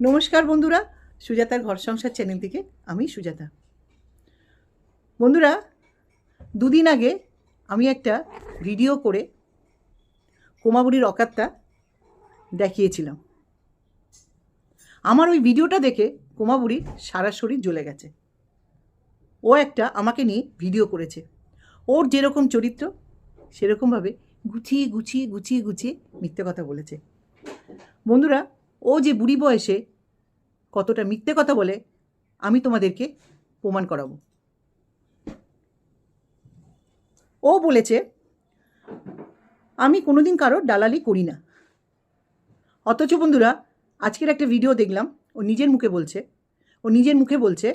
নমস্কার বন্ধুরা, সুজাতার ঘর সংসার চ্যানেল থেকে আমি সুজাতা। বন্ধুরা, দুদিন আগে আমি একটা ভিডিও করে কোমাবুড়ির অকাতটা দেখিয়েছিলাম। আমার ওই ভিডিওটা দেখে কোমাবুড়ির সারা শরীর জ্বলে গেছে। ও একটা আমাকে নিয়ে ভিডিও করেছে। ওর যেরকম চরিত্র, সেরকমভাবে গুছিয়ে গুছিয়ে গুছিয়ে গুছিয়ে মিথ্যে কথা বলেছে। বন্ধুরা ও যে বুড়ি বয়সে কতটা মিথ্যে কথা বলে, আমি তোমাদেরকে প্রমাণ করাবো। ও বলেছে, আমি কোনোদিন কারোর দালালি করি না। অথচ বন্ধুরা, আজকের একটা ভিডিও দেখলাম, ও নিজের মুখে বলছে, ও নিজের মুখে বলছে,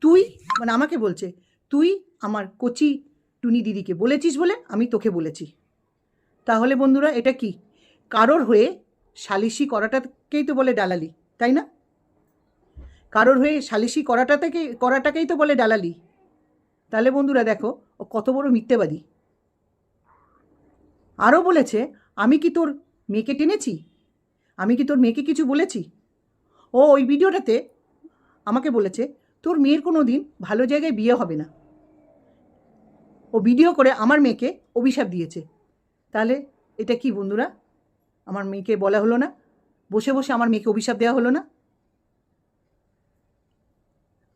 তুই মানে আমাকে বলছে, তুই আমার কচি টুনি দিদিকে বলেছিস বলে আমি তোকে বলেছি। তাহলে বন্ধুরা, এটা কি? কারোর হয়ে সালিশি করাটাকেই তো বলে ডালালি তাই না? কারোর হয়ে সালিশি করাটা থেকে করাটাকেই তো বলে ডালালি তাহলে বন্ধুরা দেখো, ও কত বড় মিথ্যেবাদী। আরও বলেছে, আমি কি তোর মেয়েকে টেনেছি? আমি কি তোর মেয়েকে কিছু বলেছি? ও ওই ভিডিওটাতে আমাকে বলেছে, তোর মেয়ের কোনো দিন ভালো জায়গায় বিয়ে হবে না। ও ভিডিও করে আমার মেয়েকে অভিশাপ দিয়েছে। তাহলে এটা কি বন্ধুরা? আমার মেয়েকে বলা হলো না। বসে বসে আমার মেয়েকে অভিশাপ দেওয়া হলো না।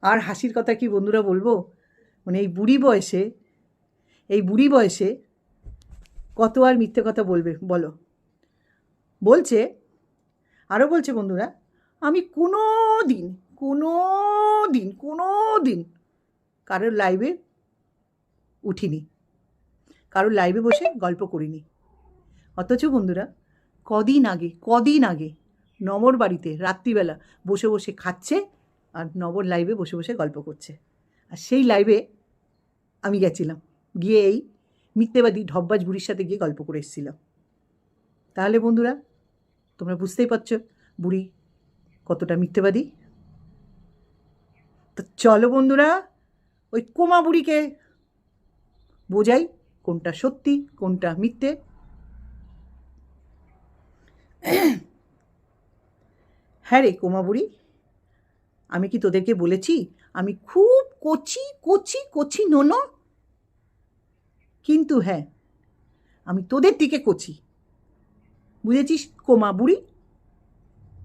আর হাসির কথা কি বন্ধুরা বলব? মানে এই বুড়ি বয়সে, এই বুড়ি বয়সে কত আর মিথ্যে কথা বলবে, বলো। বলছে আরও বলছে বন্ধুরা, আমি কোনো দিন কোনো দিন কোনো দিন কারোর লাইভে উঠিনি। কারোর লাইভে বসে গল্প করিনি। অথচ বন্ধুরা কদিন আগে কদিন আগে নবর বাড়িতে রাত্রিবেলা বসে বসে খাচ্ছে আর নবর লাইভে বসে বসে গল্প করছে। আর সেই লাইভে আমি গেছিলাম, গিয়ে এই মিথ্যেবাদী ঢব্বাজ বুড়ির সাথে গিয়ে গল্প করে এসেছিলাম। তাহলে বন্ধুরা, তোমরা বুঝতেই পারছ বুড়ি কতটা মিথ্যেবাদী। তো চলো বন্ধুরা, ওই কোমা বুড়িকে বোঝাই কোনটা সত্যি, কোনটা মিথ্যে। হ্যাঁ রে কোমা বুড়ি আমি কি তোদেরকে বলেছি? আমি খুব কচি কচি কচি নোনো। কিন্তু হ্যাঁ আমি তোদের থেকে কচি। বুঝেছিস কোমা বুড়ি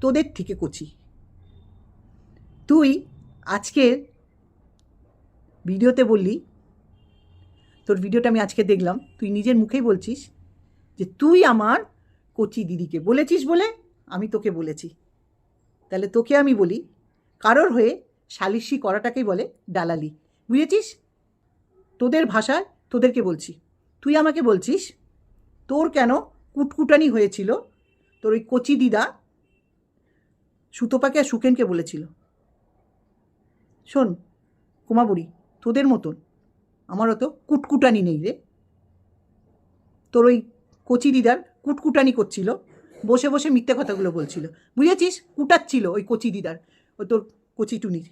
তোদের থেকে কচি। তুই আজকের ভিডিওতে বললি, তোর ভিডিওটা আমি আজকে দেখলাম, তুই নিজের মুখেই বলছিস যে তুই আমার কচি দিদিকে। বলেছিস বলে? আমি তোকে বলেছি। তাহলে তোকে আমি বলি, কারোর হয়ে সালিশি করাটাকেই বলে দালালি। বুঝেছিস? তোদের ভাষায় তোদেরকে বলছি। তুই আমাকে বলছিস, তোর কেন কুটকুটানি হয়েছিল? তোর ওই কচি দিদা সুতোপাকে আর সুকেনকে বলেছিল। শোন, কুমাবুড়ি, তোদের মতন আমার অত কুটকুটানি নেই রে। তোর ওই কচি দিদার কুটকুটানি করছিল, বসে বসে মিথ্যে কথাগুলো বলছিল। বুঝেছিস? কুটাচ্ছিল ওই কচি দিদার ওই তোর কচি টুনির।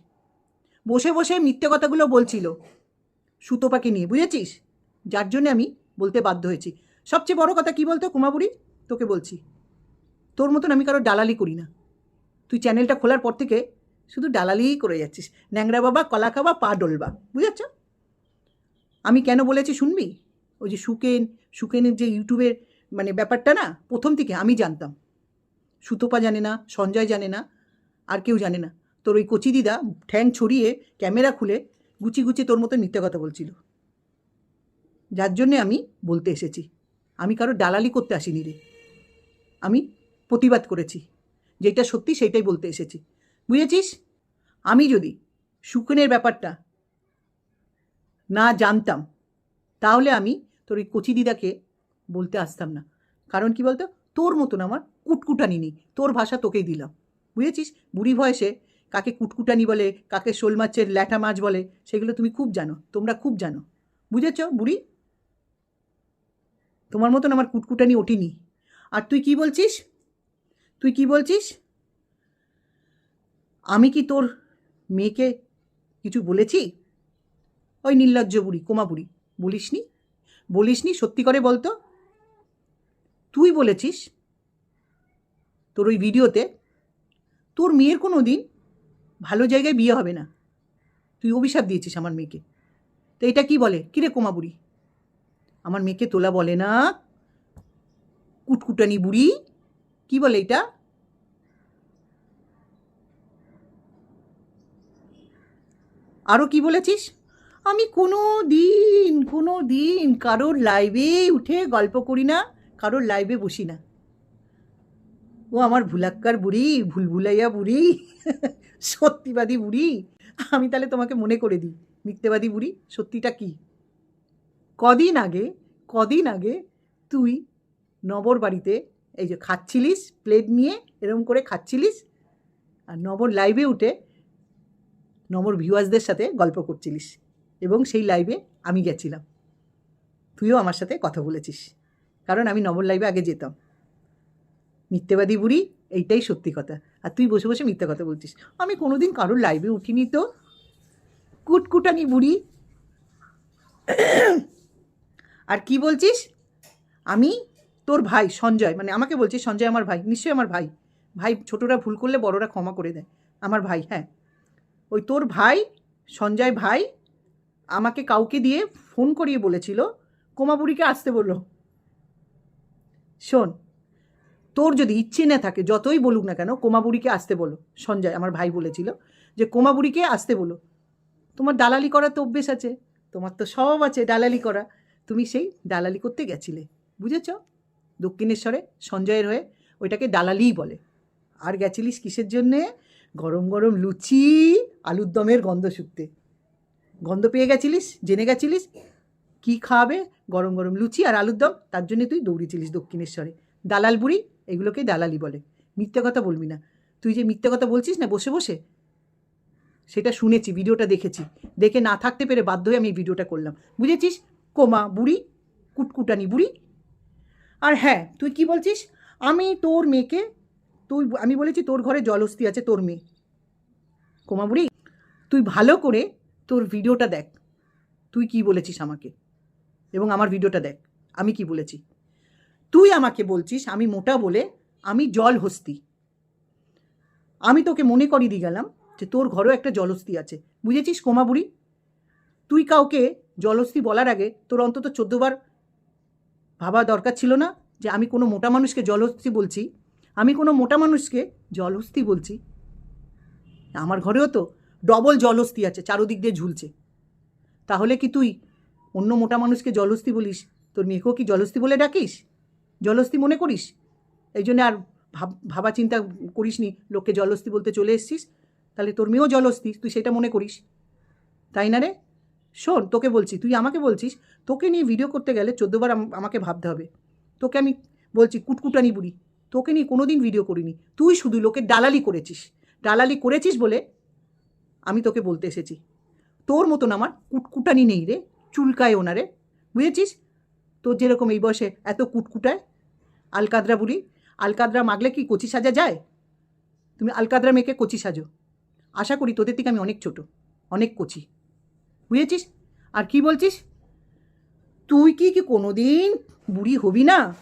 বসে বসে মিথ্যে কথাগুলো বলছিল সুতো সুতোপাকে নিয়ে, বুঝেছিস? যার জন্যে আমি বলতে বাধ্য হয়েছি। সবচেয়ে বড় কথা কি বলতো কুমাবুড়ি? তোকে বলছি, তোর মতন আমি কারও দালালি করি না। তুই চ্যানেলটা খোলার পর থেকে শুধু দালালিই করে যাচ্ছিস। ন্যাংরা বাবা, কলা খাবা পা ডলবা, বুঝেছ? আমি কেন বলেছি শুনবি? ওই যে সুকেন, সুকেনের যে ইউটিউবের মানে ব্যাপারটা না প্রথম থেকে আমি জানতাম। সুতোপা জানে না, সঞ্জয় জানে না, আর কেউ জানে না। তোর ওই কচি দিদা ঠ্যাং ছড়িয়ে ক্যামেরা খুলে গুচি গুচি তোর মতো মিথ্যে কথা বলছিল। যার জন্যে আমি বলতে এসেছি। আমি কারও দালালি করতে আসিনি রে। আমি প্রতিবাদ করেছি। যেটা সত্যি সেইটাই বলতে এসেছি। বুঝেছিস? আমি যদি সুকেনের ব্যাপারটা না জানতাম, তাহলে আমি তোর ওই কচি দিদাকে বলতে আসতাম না। কারণ কি বলতো? তোর মতন আমার কুটকুটানি নেই। তোর ভাষা তোকেই দিলাম। বুঝেছিস? বুড়ি বয়সে কাকে কুটকুটানি বলে, কাকে শোল মাছের ল্যাটা মাছ বলে, সেগুলো তুমি খুব জানো, তোমরা খুব জানো। বুঝেছ বুড়ি? তোমার মতন আমার কুটকুটানি ওঠেনি। আর তুই কি বলছিস? তুই কি বলছিস? আমি কি তোর মেয়েকে কিছু বলেছি? ওই নির্লজ্জ বুড়ি, কোমা বুড়ি, বলিসনি? বলিসনি সত্যি করে বলতো? তুই বলেছিস? তোর ওই ভিডিওতে, তোর মেয়ের কোনো দিন ভালো জায়গায় বিয়ে হবে না। তুই অভিশাপ দিয়েছিস আমার মেয়েকে। তো এটা কি বলে? কিরে কোমা বুড়ি? আমার মেয়েকে তোলা বলে না? কুটকুটানি বুড়ি? কি বলে এটা? আরও কি বলেছিস? আমি কোনো দিন কোনো দিন কারোর লাইভে উঠে গল্প করি না। কারোর লাইভে বসি না। ও আমার ভুলাক্কার বুড়ি, ভুলভুলাইয়া বুড়ি, সত্যিবাদী বুড়ি। আমি তাহলে তোমাকে মনে করে দিই, মিথ্যেবাদী বুড়ি, সত্যিটা কি? কদিন আগে কদিন আগে তুই নবর বাড়িতে এই যে খাচ্ছিলিস প্লেট নিয়ে এরকম করে খাচ্ছিলিস, আর নবর লাইভে উঠে নবর ভিউয়ার্সদের সাথে গল্প করছিলিস, এবং সেই লাইভে আমি গেছিলাম। তুইও আমার সাথে কথা বলেছিস। কারণ আমি নবর লাইভে আগে যেতাম। মিথ্যেবাদী বুড়ি, এইটাই সত্যি কথা। আর তুই বসে বসে মিথ্যে কথা বলছিস। আমি কোনোদিন কারোর লাইভে উঠিনি তো। কুটকুটানি বুড়ি। আর কি বলছিস? আমি তোর ভাই সঞ্জয় মানে আমাকে বলছিস সঞ্জয় আমার ভাই, নিশ্চয়ই আমার ভাই। ভাই ছোটরা ভুল করলে বড়রা ক্ষমা করে দেয়। আমার ভাই হ্যাঁ। ওই তোর ভাই, সঞ্জয় ভাই, আমাকে কাউকে দিয়ে ফোন করিয়ে বলেছিল। কোমাবুড়িকে আসতে বলল। শোন, তোর যদি ইচ্ছে না থাকে, যতই বলুক না কেন, কোমাবুড়িকে আসতে বলো। সঞ্জয়, আমার ভাই বলেছিল যে, কোমাবুড়িকে আসতে বলো। তোমার দালালি করার তো অভ্যেস আছে, তোমার তো সব আছে দালালি করা। তুমি সেই দালালি করতে গেছিলে, বুঝেছ? দক্ষিণেশ্বরে সঞ্জয়ের হয়ে ওইটাকে দালালিই বলে। আর গেছিলিস কিসের জন্যে? গরম গরম লুচি, আলুর দমের গন্ধ শুকতে। গন্ধ পেয়ে গেছিলিস? জেনে গেছিলিস? কি খাওয়াবে গরম গরম লুচি আর আলুর দম। তার জন্য তুই দৌড়েছিলিস দক্ষিণেশ্বরে। দালাল বুড়ি, এগুলোকে দালালি বলে। মিথ্যে কথা বলবি না। তুই যে মিথ্যে কথা বলছিস না, বসে বসে? সেটা শুনেছি, ভিডিওটা দেখেছি। দেখে না থাকতে পেরে বাধ্য হয়ে আমি ভিডিওটা করলাম। বুঝেছিস? কোমা বুড়ি, কুটকুটানি বুড়ি। আর হ্যাঁ তুই কি বলছিস? আমি তোর মেয়েকে, তুই, আমি বলেছি তোর ঘরে জলস্তি আছে, তোর মেয়ে। কোমা বুড়ি, তুই ভালো করে তোর ভিডিওটা দেখ। তুই কি বলেছিস আমাকে? এবং আমার ভিডিওটা দেখ, আমি কি বলেছি। তুই আমাকে বলছিস, আমি মোটা বলে আমি জল হস্তি। আমি তোকে মনে করিয়ে দিয়ে গেলাম যে তোর ঘরেও একটা জলস্থি আছে। বুঝেছিস কোমা বুড়ি? তুই কাউকে জলস্থি বলার আগে তোর অন্তত চোদ্দবার ভাবা দরকার ছিল না যে আমি কোনো মোটা মানুষকে জলহস্তি বলছি? আমি কোনো মোটা মানুষকে জলহস্তি বলছি? আমার ঘরেও তো ডবল জলহস্তি আছে, চারোদিক দিয়ে ঝুলছে। তাহলে কি তুই অন্য মোটা মানুষকে জলহস্তি বলিস, তোর মেয়েকেও কি জলহস্তি বলে ডাকিস? জলহস্তি মনে করিস? এই জন্য আর ভাব, ভাবা চিন্তা করিস নি লোককে জলহস্তি বলতে চলে এসছিস? তাহলে তোর মেয়েও জলহস্তি, তুই সেটা মনে করিস। তাই না রে? শোন, তোকে বলছি, তুই আমাকে বলছিস, তোকে নিয়ে ভিডিও করতে গেলে চোদ্দোবার আমাকে ভাবতে হবে। তোকে আমি বলছি, কুটকুটানি বুড়ি, তোকে নিয়ে কোনো দিন ভিডিও করিনি। তুই শুধু লোকের দালালি করেছিস। দালালি করেছিস বলে আমি তোকে বলতে এসেছি। তোর মতন আমার কুটকুটানি নেই রে। চুলকায় ওনারে, বুঝেছিস? তোর যেরকম এই বয়সে এত কুটকুটায়, আলকাদরা বুড়ি, আলকাদরা মাগলে কি কচি সাজা যায়? তুমি আলকাদরা মেয়েকে কচি সাজো। আশা করি তোদের থেকে আমি অনেক ছোট, অনেক কচি। বুঝেছিস? আর কি বলছিস? তুই কি কি কোনো দিন বুড়ি হবি না?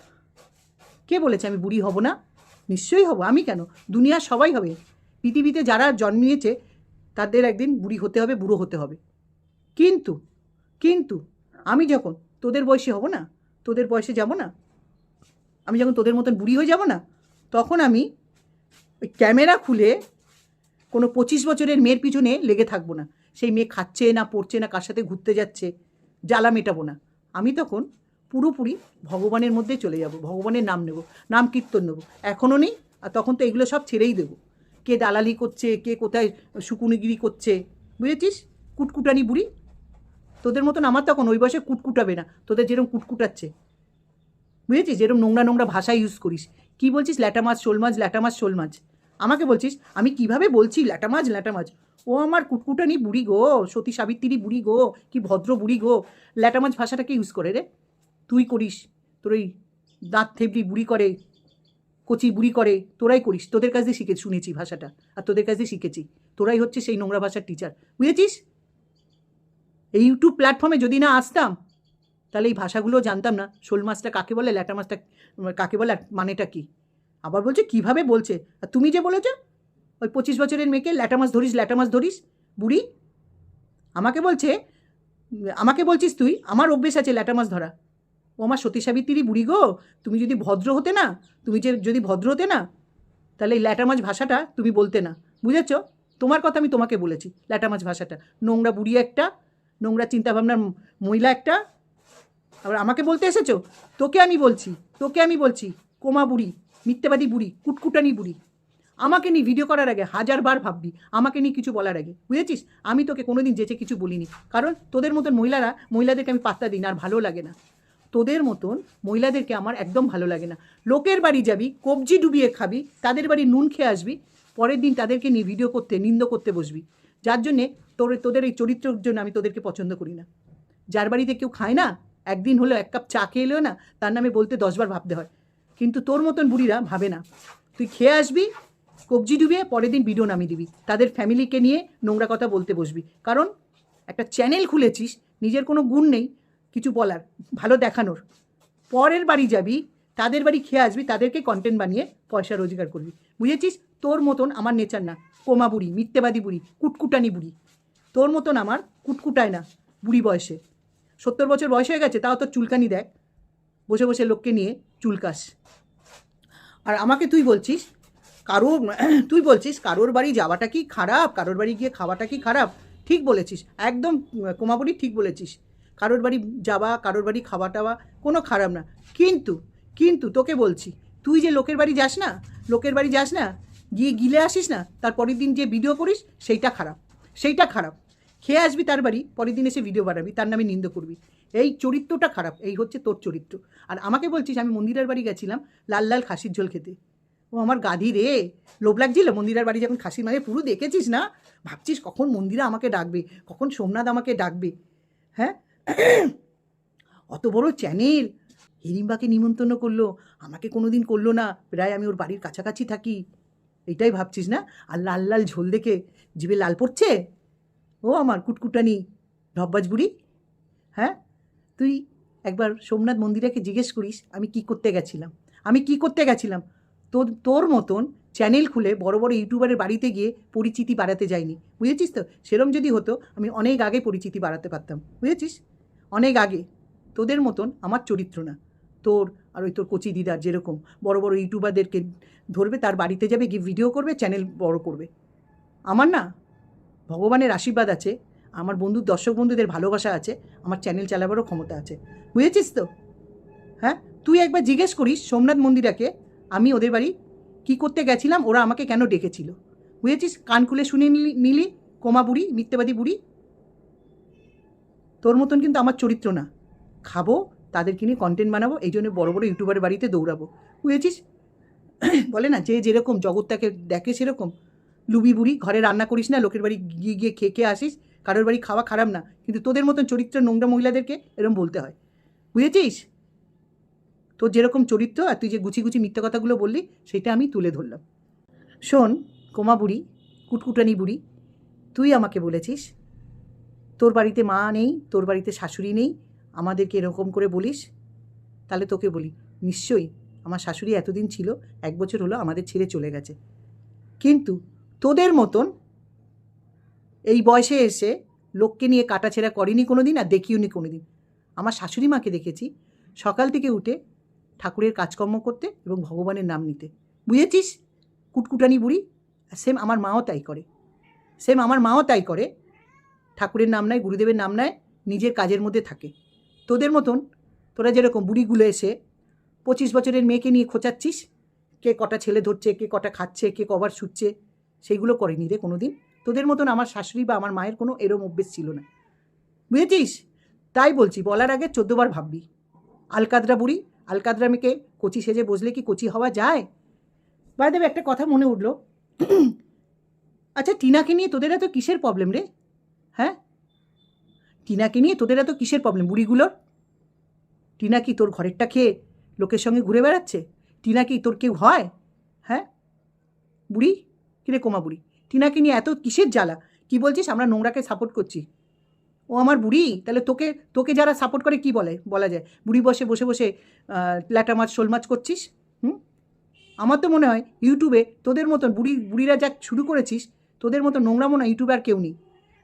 কে বলেছে আমি বুড়ি হব না? নিশ্চয়ই হব। আমি কেন? দুনিয়ার সবাই হবে। পৃথিবীতে যারা জন্মিয়েছে, তাদের একদিন বুড়ি হতে হবে, বুড়ো হতে হবে। কিন্তু কিন্তু আমি যখন তোদের বয়সে হব না, তোদের বয়সে যাব না, আমি যখন তোদের মতন বুড়ি হয়ে যাব না, তখন আমি ওই ক্যামেরা খুলে কোনো পঁচিশ বছরের মেয়ের পিছনে লেগে থাকব না। সেই মেয়ে খাচ্ছে না, পড়ছে না, কার সাথে ঘুরতে যাচ্ছে, জ্বালা মেটাবো না। আমি তখন পুরোপুরি ভগবানের মধ্যে চলে যাব, ভগবানের নাম নেব, নাম কীর্তন নেব। এখনও নেই, আর তখন তো এগুলো সব ছেড়েই দেবো। কে দালালি করছে, কে কোথায় শুকুনিগিরি করছে, বুঝেছিস? কুটকুটানি বুড়ি তোদের মতন আমার তখন ওই বয়সে কুটকুটাবে না। তোদের যেরকম কুটকুটাচ্ছে। বুঝেছিস? যেরকম নোংরা নোংরা ভাষা ইউজ করিস। কি বলছিস? ল্যাটা মাছ, শোল মাছ, ল্যাটা মাছ, শোল মাছ। আমাকে বলছিস, আমি কীভাবে বলছি ল্যাটা মাছ ল্যাটা মাছ? ও আমার কুটকুটানি বুড়ি গো, সতী সাবিত্রী বুড়ি গো, কি ভদ্র বুড়ি গো। ল্যাটা মাছ ভাষাটাকে ইউজ করে রে? তুই করিস। তোর ওই দাঁত থেবড়ি বুড়ি করে, কচি বুড়ি করে, তোরাই করিস। তোদের কাছ দিয়ে শিখে শুনেছি ভাষাটা। আর তোদের কাছ দিয়ে শিখেছি। তোরাই হচ্ছে সেই নোংরা ভাষার টিচার বুঝেছিস? এই ইউটিউব প্ল্যাটফর্মে যদি না আসতাম, তাহলে এই ভাষাগুলো জানতাম না। শোল মাছটা কাকে বলে, ল্যাটা মাছটা কাকে বলে মানেটা কি? আবার বলছে, কীভাবে বলছে? আর তুমি যে বলেছ, ওই পঁচিশ বছরের মেয়েকে ল্যাটা মাছ ধরিস, ল্যাটা মাছ ধরিস, বুড়ি। আমাকে বলছে, আমাকে বলছিস তুই, আমার অভ্যেস আছে ল্যাটা মাছ ধরা। ও আমার সতী সাবিত্রী বুড়ি গো। তুমি যদি ভদ্র হতে না, তুমি যে, যদি ভদ্র হতে না, তাহলে এই ল্যাটা মাছ ভাষাটা তুমি বলতে না। বুঝেছ? তোমার কথা আমি তোমাকে বলেছি, ল্যাটা মাছ ভাষাটা। নোংরা বুড়ি একটা নোংরা চিন্তাভাবনার মহিলা একটা। আবার আমাকে বলতে এসেছ? তোকে আমি বলছি, তোকে আমি বলছি, কোমা বুড়ি, মিথ্যেবাদী বুড়ি, কুটকুটানি বুড়ি। আমাকে নিয়ে ভিডিও করার আগে হাজারবার ভাববি, আমাকে নিয়ে কিছু বলার আগে। বুঝেছিস? আমি তোকে কোনোদিন যেচে কিছু বলিনি। কারণ তোদের মতন মহিলারা, মহিলাদেরকে আমি পাত্তা দিই না আর ভালো লাগে না। তোদের মতন মহিলাদেরকে আমার একদম ভালো লাগে না। লোকের বাড়ি যাবি, কবজি ডুবিয়ে খাবি, তাদের বাড়ি নুন খেয়ে আসবি, পরের দিন তাদেরকে নিয়ে ভিডিও করতে, নিন্দ করতে বসবি। যার জন্যে তোর, তোদের এই চরিত্রের জন্য আমি তোদেরকে পছন্দ করি না। যার বাড়িতে কেউ খায় না, একদিন হলো এক কাপ চা খেয়ে এলেও না, তার নামে বলতে দশবার ভাবতে হয়। কিন্তু তোর মতন বুড়িরা ভাবে না। তুই খেয়ে আসবি, কবজি ডুবিয়ে পরের দিন ভিডিও নামিয়ে দিবি। তাদের ফ্যামিলিকে নিয়ে নোংরা কথা বলতে বসবি। কারণ একটা চ্যানেল খুলেছিস, নিজের কোনো গুণ নেই, কিছু বলার, ভালো দেখানোর। পরের বাড়ি যাবি, তাদের বাড়ি খেয়ে আসবি, তাদেরকে কন্টেন্ট বানিয়ে পয়সা রোজগার করবি। বুঝেছিস? তোর মতন আমার নেচার না। কোমা বুড়ি, মিথ্যেবাদী বুড়ি, কুটকুটানি বুড়ি। তোর মতন আমার কুটকুটায় না বুড়ি বয়সে। সত্তর বছর বয়স হয়ে গেছে, তাও তোর চুলকানি দেখ। বসে বসে লোককে নিয়ে চুলকাস। আর আমাকে তুই বলছিস কারোর তুই বলছিস কারোর বাড়ি যাওয়াটা কি খারাপ, কারোর বাড়ি গিয়ে খাওয়াটা কি খারাপ? ঠিক বলেছিস, একদম কোমাবুড়ি ঠিক বলেছিস। কারোর বাড়ি যাওয়া, কারোর বাড়ি খাওয়া টাওয়া কোনো খারাপ না। কিন্তু কিন্তু তোকে বলছি, তুই যে লোকের বাড়ি যাস না, লোকের বাড়ি যাস না, গিয়ে গিলে আসিস না, তার পরের দিন যে ভিডিও করিস, সেইটা খারাপ সেইটা খারাপ। খেয়ে আসবি তার বাড়ি, পরের দিন এসে ভিডিও বানাবি, তার নামে নিন্দ করবি। এই চরিত্রটা খারাপ, এই হচ্ছে তোর চরিত্র। আর আমাকে বলছিস, আমি মন্দিরের বাড়ি গেছিলাম, লাল লাল খাসির ঝোল খেতে। ও আমার গাধি রে, লোভ লাগছিল মন্দিরের বাড়ি যখন খাসির মাঝে পুরো দেখেছিস না? ভাবছিস কখন মন্দিরা আমাকে ডাকবে, কখন সোমনাথ আমাকে ডাকবে হ্যাঁ? অত বড় চ্যানেল হিড়িম্বাকে নিমন্ত্রণ করল, আমাকে কোনো দিন করল না, প্রায় আমি ওর বাড়ির কাছাকাছি থাকি। এইটাই ভাবছিস না? আর লাল লাল ঝোল দেখে জিভে লাল পড়ছে? ও আমার কুটকুটানি ঢব্বাজ বুড়ি। হ্যাঁ তুই একবার সোমনাথ মন্দিরাকে জিজ্ঞেস করিস, আমি কি করতে গেছিলাম। আমি কি করতে গেছিলাম? তোর তোর মতন চ্যানেল খুলে বড় বড় ইউটিউবারের বাড়িতে গিয়ে পরিচিতি বাড়াতে যাইনি। বুঝেছিস তো? সেরম যদি হতো, আমি অনেক আগে পরিচিতি বাড়াতে পারতাম। বুঝেছিস? অনেক আগে। তোদের মতন আমার চরিত্র না। তোর আর ওই তোর কচি দিদার যেরকম বড় বড় ইউটিউবারদেরকে ধরবে, তার বাড়িতে যাবে, গিয়ে ভিডিও করবে, চ্যানেল বড় করবে। আমার না ভগবানের আশীর্বাদ আছে, আমার বন্ধুর দর্শক বন্ধুদের ভালোবাসা আছে, আমার চ্যানেল চালাবারও ক্ষমতা আছে। বুঝেছিস তো? হ্যাঁ? তুই একবার জিজ্ঞেস করিস সোমনাথ মন্দিরাকে, আমি ওদের বাড়ি কী করতে গেছিলাম, ওরা আমাকে কেন ডেকেছিল। বুঝেছিস? কান খুলে শুনে নিলি নিলি, কোমা বুড়ি, মিথ্যেবাদী বুড়ি। তোর মতন কিন্তু আমার চরিত্র না। খাব, তাদেরকে নিয়ে কন্টেন্ট বানাবো, এই জন্য বড় বড় ইউটিউবারের বাড়িতে দৌড়াবো। বুঝেছিস? বলে না, যে যেরকম, জগৎটাকে দেখে সেরকম লুবি বুড়ি, ঘরে রান্না করিস না, লোকের বাড়ি গিয়ে গিয়ে খেয়ে খেয়ে আসিস, কারোর বাড়ি খাওয়া খারাপ না। কিন্তু তোদের মতন চরিত্র নোংরা মহিলাদেরকে এরকম বলতে হয়। বুঝেছিস? তোর যেরকম চরিত্র আর তুই যে গুছি গুছি মিথ্যা কথাগুলো বললি, সেটা আমি তুলে ধরলাম। শোন, কোমা বুড়ি, কুটকুটানি বুড়ি, তুই আমাকে বলেছিস, তোর বাড়িতে মা নেই, তোর বাড়িতে শাশুড়ি নেই, আমাদেরকে এরকম করে বলিস? তাহলে তোকে বলি, নিশ্চয়ই আমার শাশুড়ি এতদিন ছিল, এক বছর হলো আমাদের ছেড়ে চলে গেছে। কিন্তু তোদের মতন এই বয়সে এসে লোককে নিয়ে কাটাছেড়া করেনি কোনো দিন আর দেখিওনি কোনো দিন আমার শাশুড়ি মাকে দেখেছি সকাল থেকে উঠে ঠাকুরের কাজকর্ম করতে এবং ভগবানের নাম নিতে। বুঝেছিস? কুটকুটানি বুড়ি। সেম আমার মাও তাই করে। সেম আমার মাও তাই করে। ঠাকুরের নাম নেয় গুরুদেবের নাম নেয় নিজের কাজের মধ্যে থাকে। তোদের মতন তোরা যেরকম বুড়িগুলো এসে পঁচিশ বছরের মেয়েকে নিয়ে খোঁচাচ্ছিস, কে কটা ছেলে ধরছে, কে কটা খাচ্ছে, কে কবার শুচ্ছে সেইগুলো করেনি রে কোনো দিন তোদের মতন আমার শাশুড়ি বা আমার মায়ের কোনো এরম অভ্যেস ছিল না। বুঝেছিস? তাই বলছি, বলার আগে চোদ্দবার ভাববি। আলকাদরা বুড়ি, আলকাদরা মেয়েকে কচি সেজে বসলে কি কচি হওয়া যায়? বাই দেবে একটা কথা মনে উঠল। আচ্ছা টিনাকে নিয়ে তোদের এত কিসের প্রবলেম রে? হ্যাঁ? টিনাকে নিয়ে তোদের এত কিসের প্রবলেম বুড়িগুলোর? টিনা কি তোর ঘরেরটা খেয়ে লোকের সঙ্গে ঘুরে বেড়াচ্ছে? টিনা কি তোর কেউ হয়? হ্যাঁ? বুড়ি? কিরে কোমা বুড়ি? টিনাকে নিয়ে এত কিসের জ্বালা? কি বলছিস? আমরা নোংরাকে সাপোর্ট করছি। ও আমার বুড়ি? তাহলে তোকে তোকে যারা সাপোর্ট করে কি বলে? বলা যায়। বুড়ি বসে বসে বসে ল্যাটা মাছ, শোল মাছ করছিস? হুম? আমার তো মনে হয় ইউটিউবে তোদের মতন বুড়ি, বুড়িরা যা শুরু করেছিস, তোদের মতো নোংরা মনে ইউটিউবে আর কেউ নেই।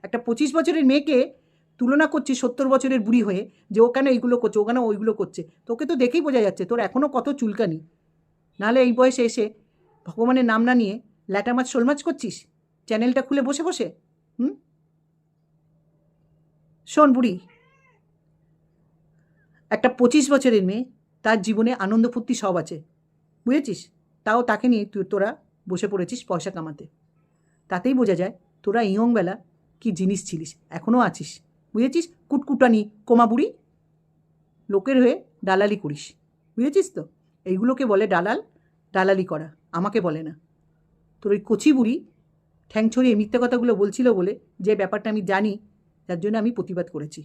একটা পঁচিশ বছরের মেয়েকে তুলনা করছিস সত্তর বছরের বুড়ি হয়ে, যে ও কেন এইগুলো করছে, ও কেন ওইগুলো করছে। তোকে তো দেখেই বোঝা যাচ্ছে, তোর এখনও কত চুলকানি। নাহলে এই বয়সে এসে ভগবানের নাম না নিয়ে ল্যাটা মাছ শোল মাছ করছিস? চ্যানেলটা খুলে বসে বসে, হুম? শোন বুড়ি, একটা পঁচিশ বছরের মেয়ে, তার জীবনে আনন্দ ফুর্তি সব আছে, বুঝেছিস? তাও তাকে নিয়ে তুই, তোরা বসে পড়েছিস পয়সা কামাতে। তাতেই বোঝা যায়, তোরা ইয়ংবেলা কি জিনিস ছিলিস এখনও আছিস, বুঝেছিস? কুটকুটানি, কোমা বুড়ি, লোকের হয়ে দালালি করিস, বুঝেছিস তো? এইগুলোকে বলে দালাল, দালালি করা, আমাকে বলে না। তোর ওই কচি বুড়ি ঠ্যাং ছড়িয়ে মিথ্যে কথাগুলো বলছিল বলে যে ব্যাপারটা আমি জানি যার জন্য আমি প্রতিবাদ করেছি।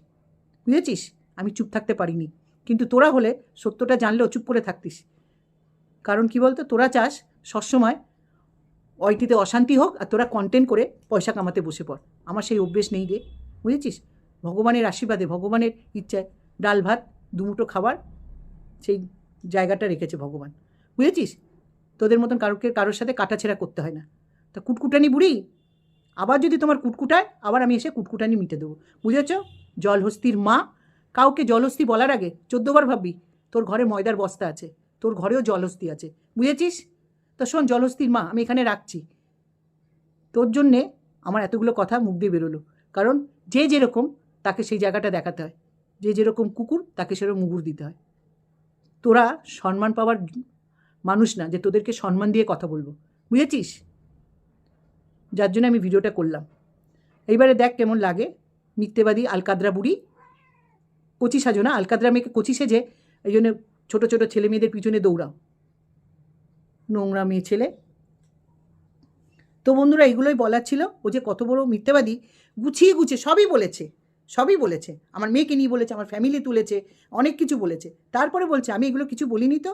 বুঝেছিস? আমি চুপ থাকতে পারিনি। কিন্তু তোরা হলে সত্যটা জানলেও চুপ করে থাকতিস। কারণ কি বলতো? তোরা চাস সবসময় ওইটিতে অশান্তি হোক আর তোরা কন্টেন্ট করে পয়সা কামাতে বসে পড়। আমার সেই অভ্যেস নেই রে বুঝেছিস? ভগবানের আশীর্বাদে, ভগবানের ইচ্ছায় ডাল ভাত দুমুটো খাবার সেই জায়গাটা রেখেছে ভগবান। বুঝেছিস? তোদের মতন কারোকে, কারোর সাথে কাটাছেড়া করতে হয় না। তা কুটকুটানি বুড়ি, আবার যদি তোমার কুটকুটায়, আবার আমি এসে কুটকুটানি মিটে দেবো। বুঝেছ? জলহস্তির মা, কাউকে জলহস্তি বলার আগে চোদ্দবার ভাববি, তোর ঘরে ময়দার বস্তা আছে, তোর ঘরেও জলহস্তি আছে। বুঝেছিস? তো শোন, জলহস্তির মা, আমি এখানে রাখছি। তোর জন্যে আমার এতগুলো কথা মুখ দিয়ে বেরোলো। কারণ যে যেরকম তাকে সেই জায়গাটা দেখাতে হয়। যে যেরকম কুকুর, তাকে সেরকম মুগুর দিতে হয়। তোরা সম্মান পাওয়ার মানুষ না, যে তোদেরকে সম্মান দিয়ে কথা বলব। বুঝেছিস? যার জন্য আমি ভিডিওটা করলাম। এইবারে দেখ কেমন লাগে। মিথ্যেবাদী আলকাদ্রা বুড়ি। কচি সাজো না? আলকাদরা মেয়েকে কচি সেজে এই জন্য ছোটো ছোটো ছেলে মেয়েদের পিছনে দৌড়াও। নোংরা মেয়ে ছেলে। তো বন্ধুরা, এইগুলোই বলার ছিল। ও যে কত বড় মিথ্যেবাদী, গুছিয়ে গুছিয়ে সবই বলেছে সবই বলেছে। আমার মেয়েকে নিয়ে বলেছে, আমার ফ্যামিলি তুলেছে, অনেক কিছু বলেছে। তারপরে বলছে, আমি এগুলো কিছু বলিনি তো?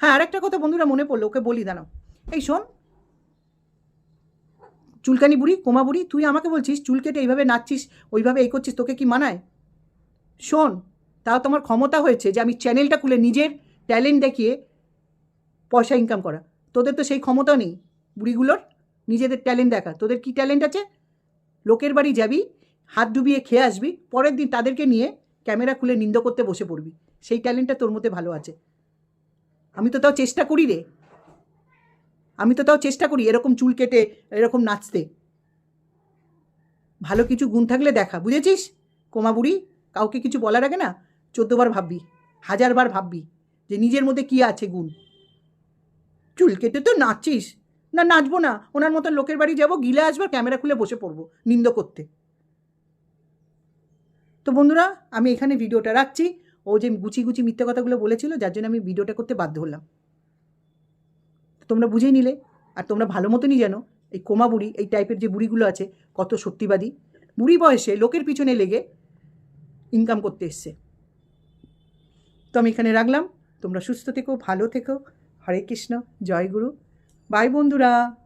হ্যাঁ আরেকটা কথা বন্ধুরা মনে পড়ল, ওকে বলি, দাঁড়াও। এই শোন, চুলকানি বুড়ি, কোমা বুড়ি, তুই আমাকে বলছিস চুল কেটে এইভাবে নাচছিস, ওইভাবে এই করছিস, তোকে কি মানায়? শোন, তাও তোমার ক্ষমতা হয়েছে যে আমি চ্যানেলটা খুলে নিজের ট্যালেন্ট দেখিয়ে পয়সা ইনকাম করা। তোদের তো সেই ক্ষমতা নেই, বুড়িগুলোর, নিজেদের ট্যালেন্ট দেখা। তোদের কি ট্যালেন্ট আছে? লোকের বাড়ি যাবি, হাত ডুবিয়ে খেয়ে আসবি, পরের দিন তাদেরকে নিয়ে ক্যামেরা খুলে নিন্দ করতে বসে পড়বি। সেই ট্যালেন্টটা তোর মধ্যে ভালো আছে। আমি তো তাও চেষ্টা করি রে। আমি তো তাও চেষ্টা করি এরকম চুল কেটে, এরকম নাচতে। ভালো কিছু গুণ থাকলে দেখা, বুঝেছিস? কোমা বুড়ি, কাউকে কিছু বলার আগে না চোদ্দবার ভাববি, হাজারবার ভাববি যে নিজের মধ্যে কী আছে গুণ। চুল কেটে তো নাচছিস। না, নাচবো না, ওনার মতন লোকের বাড়ি যাব, গিলে আসব ক্যামেরা খুলে বসে পড়ব নিন্দ করতে। তো বন্ধুরা, আমি এখানে ভিডিওটা রাখছি। ও যে গুচি গুচি মিথ্যে কথাগুলো বলেছিল, যার জন্য আমি ভিডিওটা করতে বাধ্য হলাম। তোমরা বুঝেই নিলে, আর তোমরা ভালো মতনই জানো, এই কোমা বুড়ি, এই টাইপের যে বুড়িগুলো আছে, কত সত্যিবাদী। বুড়ি বয়সে লোকের পিছনে লেগে ইনকাম করতে এসছে। তো আমি এখানে রাখলাম। তোমরা সুস্থ থেকো, ভালো থেকো। হরে কৃষ্ণ, জয় গুরু। বাই বন্ধুরা।